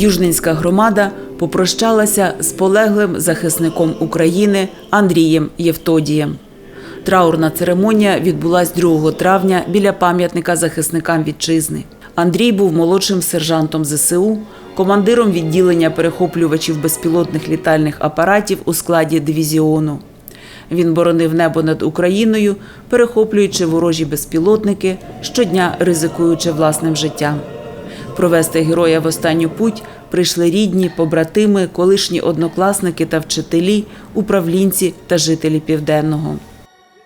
Южненська громада попрощалася з полеглим захисником України Андрієм Євтодієм. Траурна церемонія відбулась 2 травня біля пам'ятника захисникам вітчизни. Андрій був молодшим сержантом ЗСУ, командиром відділення перехоплювачів безпілотних літальних апаратів у складі дивізіону. Він боронив небо над Україною, перехоплюючи ворожі безпілотники, щодня ризикуючи власним життям. Провести героя в останню путь прийшли рідні, побратими, колишні однокласники та вчителі, управлінці та жителі Південного.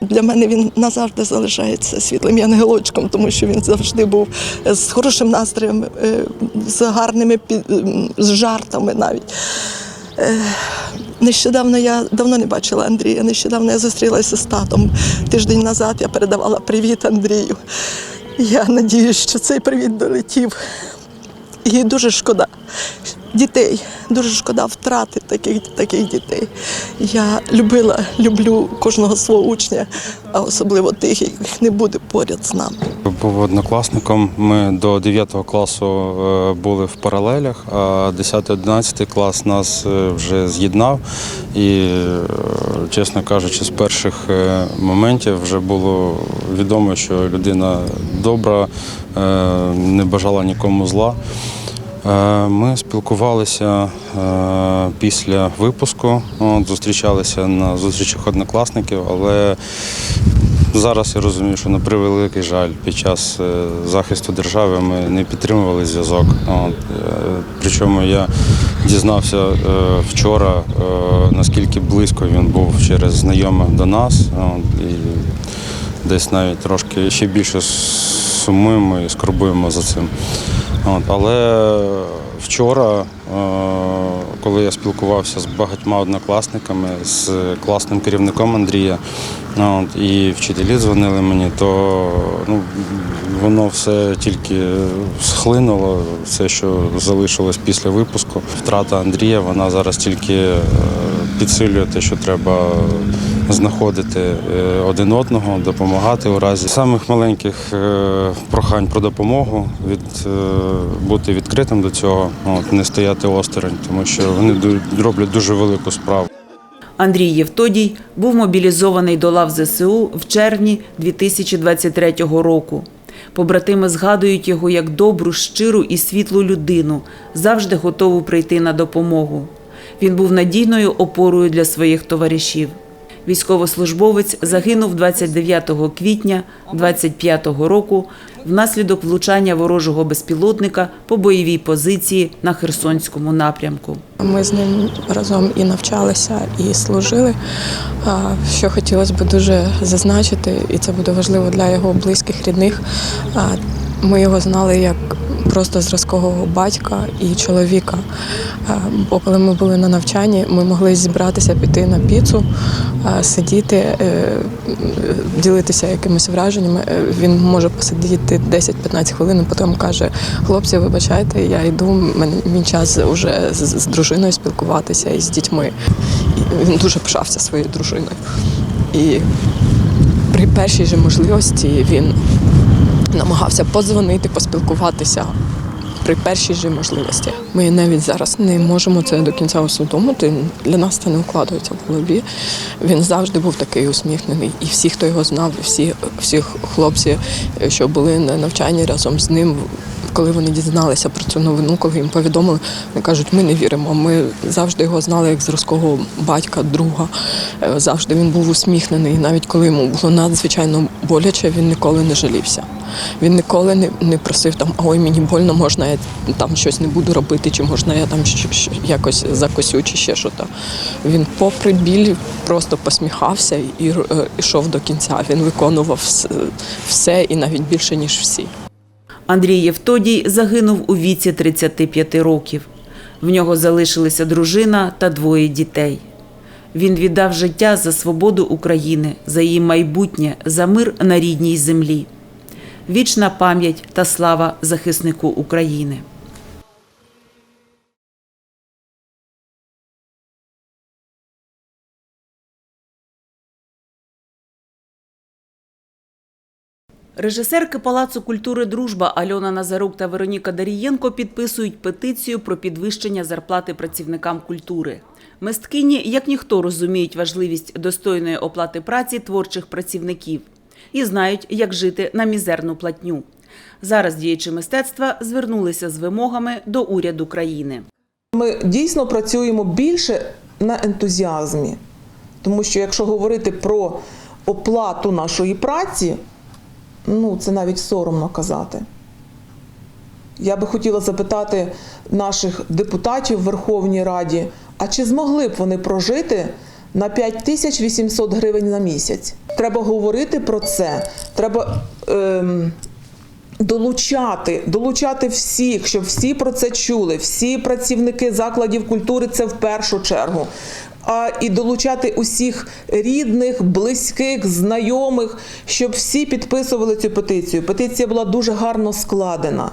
Для мене він назавжди залишається світлим янголочком, тому що він завжди був з хорошим настроєм, е, з гарними з жартами навіть. Е, Нещодавно я давно не бачила Андрія. Нещодавно я зустрілася з татом. Тиждень назад я передавала привіт Андрію. Я надіюсь, що цей привіт долетів. І дуже шкода дітей, дуже шкода втрати таких, таких дітей. Я любила, люблю кожного свого учня, а особливо тих, яких не буде поряд з нами. Був однокласником. Ми до 9 класу е, були в паралелях, а 10-11 клас нас е, вже з'єднав. І, е, чесно кажучи, з перших моментів вже було відомо, що людина добра, не бажала нікому зла. Е, Ми спілкувалися е, після випуску, зустрічалися на зустрічах однокласників, але зараз я розумію, що на превеликий жаль, під час е, захисту держави ми не підтримували зв'язок. Причому я дізнався вчора, наскільки близько він був через знайомих до нас. І десь навіть трошки ще більше сумуємо і скорбуємо за цим. От, але вчора, е, коли я спілкувався з багатьма однокласниками, з класним керівником Андрія, от, і вчителі дзвонили мені, то ну, воно все тільки схлинуло, все, що залишилось після випуску. Втрата Андрія, вона зараз тільки е, підсилює те, що треба знаходити е, один одного, допомагати у разі самих маленьких е, прохань про допомогу, від, е, бути відкритим до цього, от, не стояти осторонь, тому що вони роблять дуже велику справу. Андрій Євтодій був мобілізований до лав ЗСУ в червні 2023 року. Побратими згадують його як добру, щиру і світлу людину, завжди готову прийти на допомогу. Він був надійною опорою для своїх товаришів. Військовослужбовець загинув 29 квітня 25 року внаслідок влучання ворожого безпілотника по бойовій позиції на Херсонському напрямку. Ми з ним разом і навчалися, і служили. Що хотілося б дуже зазначити, і це буде важливо для його близьких рідних. Ми його знали як просто зразкового батька і чоловіка. Бо коли ми були на навчанні, ми могли зібратися, піти на піцу, сидіти, е, ділитися якимись враженнями. Е, Він може посидіти 10-15 хвилин, а потім каже: хлопці, вибачайте, я йду, мій час вже з, дружиною спілкуватися і з дітьми. І він дуже пишався своєю дружиною. І при першій же можливості він намагався подзвонити, поспілкуватися. При першій же можливості ми навіть зараз не можемо це до кінця усвідомити. Для нас це не вкладається в голові. Він завжди був такий усміхнений. І всі, хто його знав, всі, всі хлопці, що були на навчанні разом з ним, коли вони дізналися про цю новину, коли їм повідомили, вони кажуть, ми не віримо. Ми завжди його знали як зразкового батька, друга. Е, Завжди він був усміхнений. Навіть коли йому було надзвичайно боляче, він ніколи не жалівся. Він ніколи не, не просив там, ой, мені больно, можна я там щось не буду робити, чи можна я там якось закосю, чи ще що то. Він, попри біль, просто посміхався і е, йшов до кінця. Він виконував вс- все і навіть більше, ніж всі. Андрій Євтодій загинув у віці 35 років. В нього залишилися дружина та двоє дітей. Він віддав життя за свободу України, за її майбутнє, за мир на рідній землі. Вічна пам'ять та слава захиснику України. Режисерки Палацу культури Дружба Альона Назарук та Вероніка Дарієнко підписують петицію про підвищення зарплати працівникам культури. Мисткині, як ніхто, розуміють важливість достойної оплати праці творчих працівників і знають, як жити на мізерну платню. Зараз діячі мистецтва звернулися з вимогами до уряду країни. Ми дійсно працюємо більше на ентузіазмі, тому що якщо говорити про оплату нашої праці, ну це навіть соромно казати. Я би хотіла запитати наших депутатів в Верховній Раді, а чи змогли б вони прожити на 5800 гривень на місяць? Треба говорити про це. Треба ем, долучати, долучати всіх, щоб всі про це чули, всі працівники закладів культури це в першу чергу. А і долучати усіх рідних, близьких, знайомих, щоб всі підписували цю петицію. Петиція була дуже гарно складена.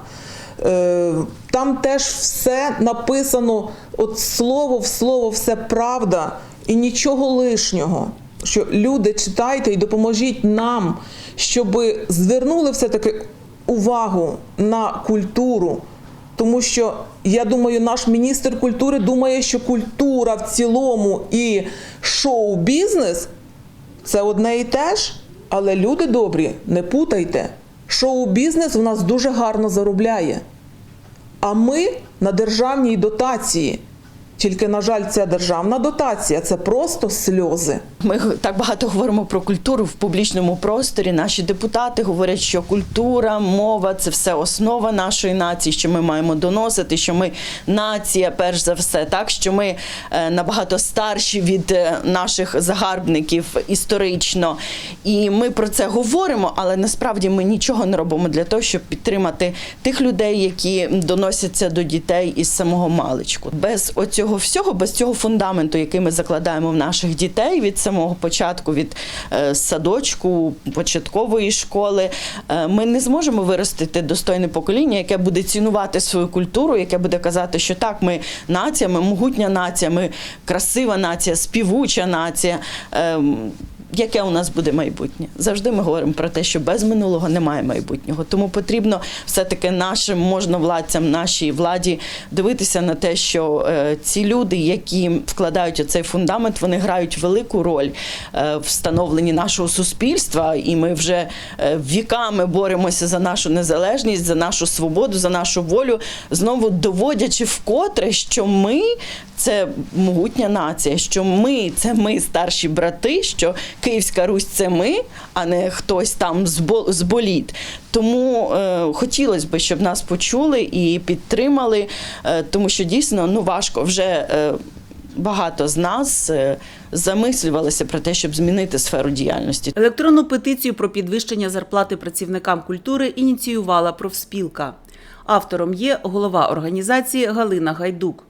Е, Там теж все написано, от слово в слово, все правда і нічого лишнього. Що люди читайте і допоможіть нам, щоб звернули все-таки увагу на культуру. Тому що я думаю, наш міністр культури думає, що культура в цілому і шоу-бізнес це одне і те ж, але люди добрі, не путайте. Шоу-бізнес в нас дуже гарно заробляє. А ми на державній дотації. Тільки, на жаль, ця державна дотація це просто сльози. Ми так багато говоримо про культуру в публічному просторі. Наші депутати говорять, що культура, мова це все основа нашої нації, що ми маємо доносити, що ми нація, перш за все, так що ми е, набагато старші від е, наших загарбників історично. І ми про це говоримо, але насправді ми нічого не робимо для того, щоб підтримати тих людей, які доносяться до дітей із самого маличку. Без оцього всього, без цього фундаменту, який ми закладаємо в наших дітей від самого початку, від е, садочку, початкової школи, е, ми не зможемо виростити достойне покоління, яке буде цінувати свою культуру, яке буде казати, що так, ми нація, ми могутня нація, ми красива нація, співуча нація. Яке у нас буде майбутнє? Завжди ми говоримо про те, що без минулого немає майбутнього. Тому потрібно все-таки нашим можновладцям, нашій владі дивитися на те, що е, ці люди, які вкладають оцей фундамент, вони грають велику роль е, в становленні нашого суспільства, і ми вже е, віками боремося за нашу незалежність, за нашу свободу, за нашу волю, знову доводячи вкотре, що ми це могутня нація, що ми це ми старші брати, що Київська Русь це ми, а не хтось там з боліт. Тому е, хотілося б, щоб нас почули і підтримали, е, тому що дійсно ну важко вже. Е, Багато з нас е, замислювалися про те, щоб змінити сферу діяльності. Електронну петицію про підвищення зарплати працівникам культури ініціювала профспілка. Автором є голова організації Галина Гайдук.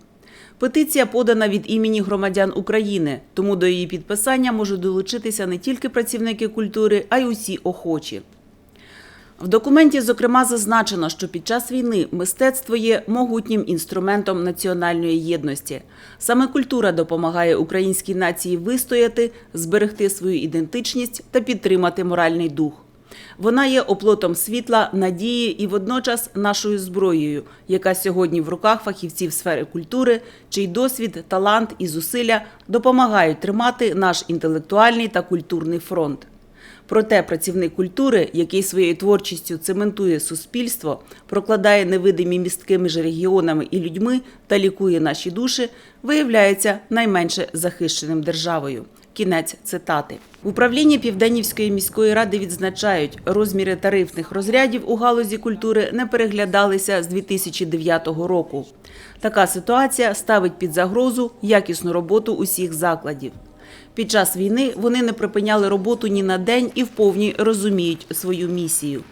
Петиція подана від імені громадян України, тому до її підписання можуть долучитися не тільки працівники культури, а й усі охочі. В документі, зокрема, зазначено, що під час війни мистецтво є могутнім інструментом національної єдності. Саме культура допомагає українській нації вистояти, зберегти свою ідентичність та підтримати моральний дух. Вона є оплотом світла, надії і водночас нашою зброєю, яка сьогодні в руках фахівців сфери культури, чий досвід, талант і зусилля допомагають тримати наш інтелектуальний та культурний фронт. Проте працівник культури, який своєю творчістю цементує суспільство, прокладає невидимі містки між регіонами і людьми та лікує наші душі, виявляється найменше захищеним державою. Кінець цитати. В управлінні Південнівської міської ради відзначають, розміри тарифних розрядів у галузі культури не переглядалися з 2009 року. Така ситуація ставить під загрозу якісну роботу усіх закладів. Під час війни вони не припиняли роботу ні на день і вповні розуміють свою місію.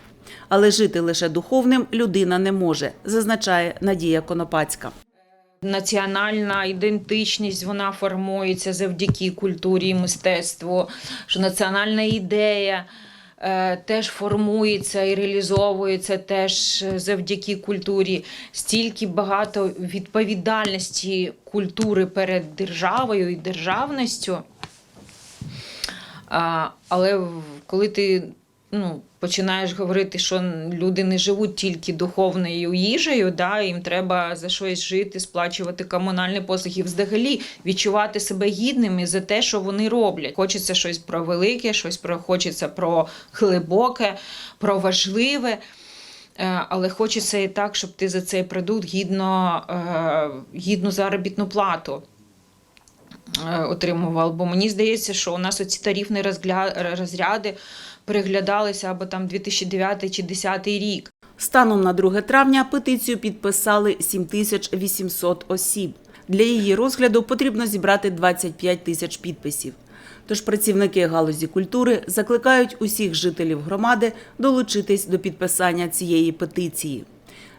Але жити лише духовним людина не може, зазначає Надія Конопацька. Національна ідентичність вона формується завдяки культурі і мистецтву, що національна ідея е, теж формується і реалізовується теж завдяки культурі. Стільки багато відповідальності культури перед державою і державністю. Але коли ти ну, починаєш говорити, що люди не живуть тільки духовною їжею, да, їм треба за щось жити, сплачувати комунальні послуги, взагалі відчувати себе гідними за те, що вони роблять. Хочеться щось про велике, щось про хочеться про глибоке, про важливе. Е, Але хочеться і так, щоб ти за цей продукт гідно, е, гідну заробітну плату е, отримував. Бо мені здається, що у нас оці тарифні розряди переглядалися або там 2009 чи 2010 рік. Станом на 2 травня петицію підписали 7800 осіб. Для її розгляду потрібно зібрати 25 тисяч підписів. Тож працівники галузі культури закликають усіх жителів громади долучитись до підписання цієї петиції.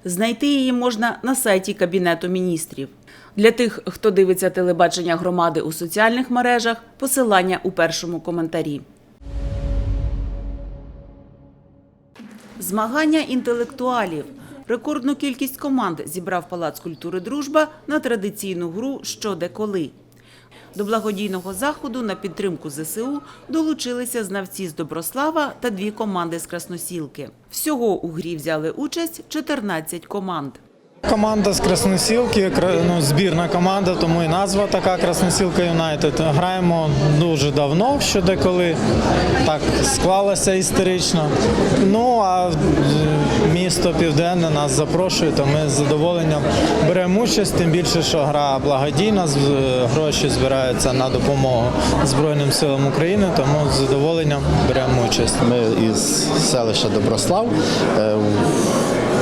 Знайти її можна на сайті Кабінету міністрів. Для тих, хто дивиться телебачення громади у соціальних мережах, посилання у першому коментарі. Змагання інтелектуалів. Рекордну кількість команд зібрав Палац культури Дружба на традиційну гру Що де коли. До благодійного заходу на підтримку ЗСУ долучилися знавці з Доброслава та дві команди з Красносілки. Всього у грі взяли участь 14 команд. Команда з Красносілки, ну, збірна команда, тому і назва така Красносілка Юнайтед. Граємо дуже давно, що деколи так склалося історично. Ну а е, місто Південне нас запрошує, то ми з задоволенням беремо участь, тим більше, що гра благодійна, е, гроші збираються на допомогу Збройним силам України, тому з задоволенням беремо участь. Ми із селища Доброслав.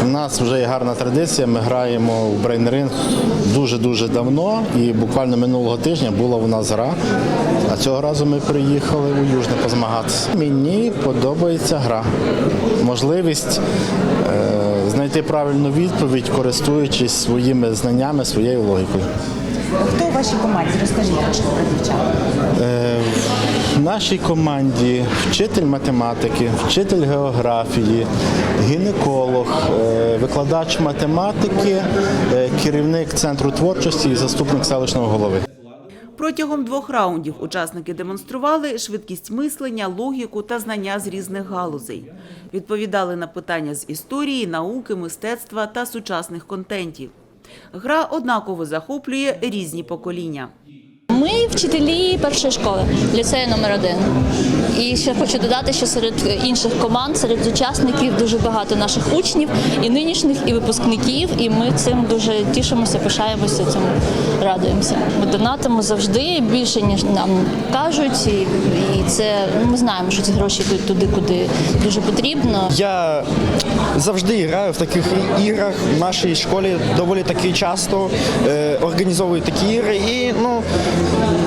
У нас вже є гарна традиція. Ми граємо в брейнринг дуже-дуже давно. І буквально минулого тижня була у нас гра. А цього разу ми приїхали у Южне позмагатися. Мені подобається гра. Можливість е, знайти правильну відповідь, користуючись своїми знаннями, своєю логікою. Хто у вашій команді? Розкажіть трошки про дівчат. Е, В нашій команді вчитель математики, вчитель географії, гінеколог, е, викладач математики, е, керівник центру творчості і заступник селищного голови. Протягом двох раундів учасники демонстрували швидкість мислення, логіку та знання з різних галузей. Відповідали на питання з історії, науки, мистецтва та сучасних контентів. Гра однаково захоплює різні покоління. Ми вчителі першої школи, ліцею номер один. І ще хочу додати, що серед інших команд, серед учасників дуже багато наших учнів, і нинішніх, і випускників. І ми цим дуже тішимося, пишаємося, цим радуємося. Ми донатимо завжди більше ніж нам кажуть, і, це ми знаємо, що ці гроші йдуть туди, куди дуже потрібно. Я завжди граю в таких іграх. В нашій школі доволі таки часто е, організовують такі ігри і ну,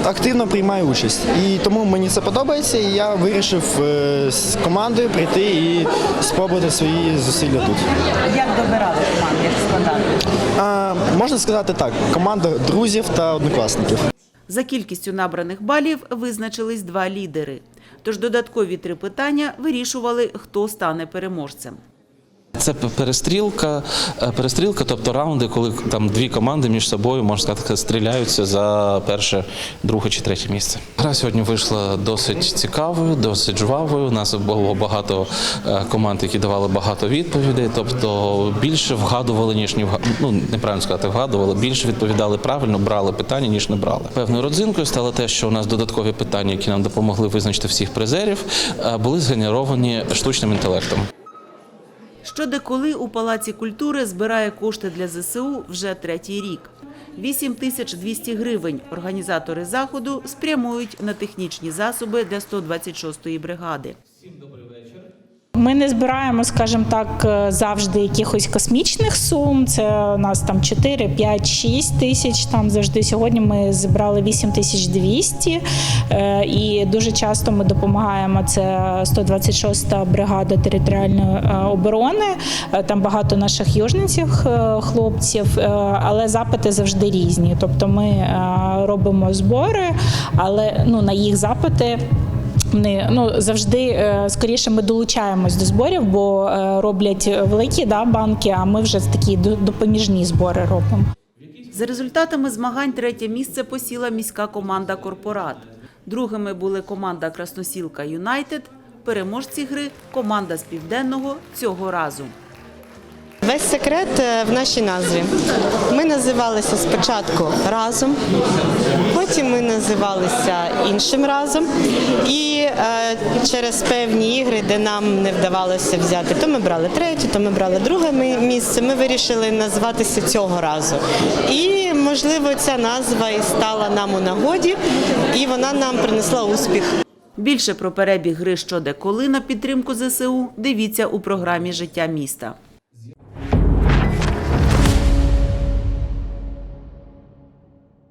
активно приймаю участь. І тому мені це подобається, і я вирішив е, з командою прийти і спробувати свої зусилля тут. Як добирали команду, як складали? Можна сказати так, команда друзів та однокласників. За кількістю набраних балів визначились два лідери. Тож додаткові три питання вирішували, хто стане переможцем. Це перестрілка, е, перестрілка, тобто раунди, коли там дві команди між собою, можна сказати, стріляються за перше, друге чи третє місце. Гра сьогодні вийшла досить цікавою, досить жвавою. У нас було багато е, команд, які давали багато відповідей, тобто більше вгадували, ніж не вга- ну, неправильно сказати, вгадували, більше відповідали правильно, брали питання, ніж не брали. Певною родзинкою стало те, що у нас додаткові питання, які нам допомогли визначити всіх призерів, е, були згенеровані штучним інтелектом. Щодеколи у Палаці культури збирає кошти для ЗСУ вже третій рік. 8200 тисяч 200 гривень організатори заходу спрямують на технічні засоби для 126-ї бригади. Ми не збираємо, скажімо так, е, завжди якихось космічних сум. Це у нас там 4, 5, 6 тисяч. Там завжди сьогодні ми зібрали 8 тисяч 200. Е, І дуже часто ми допомагаємо. Це 126-та бригада територіальної е, оборони. Там багато наших южниців, хлопців, але запити завжди різні. Тобто ми робимо збори, але ну на їх запити. Вони ну завжди е, скоріше ми долучаємось до зборів, бо е, роблять великі да, банки, а ми вже такі допоміжні збори робимо. За результатами змагань третє місце посіла міська команда Корпорат. Другими були команда Красносілка Юнайтед, переможці гри команда з південного цього разу. Весь секрет е, в нашій назві. Ми називалися спочатку разом, потім ми називалися іншим разом. І е, через певні ігри, де нам не вдавалося взяти, то ми брали третє, то ми брали друге місце. Ми вирішили назватися цього разу. І можливо ця назва і стала нам у нагоді, і вона нам принесла успіх. Більше про перебіг гри що де коли на підтримку ЗСУ дивіться у програмі Життя міста.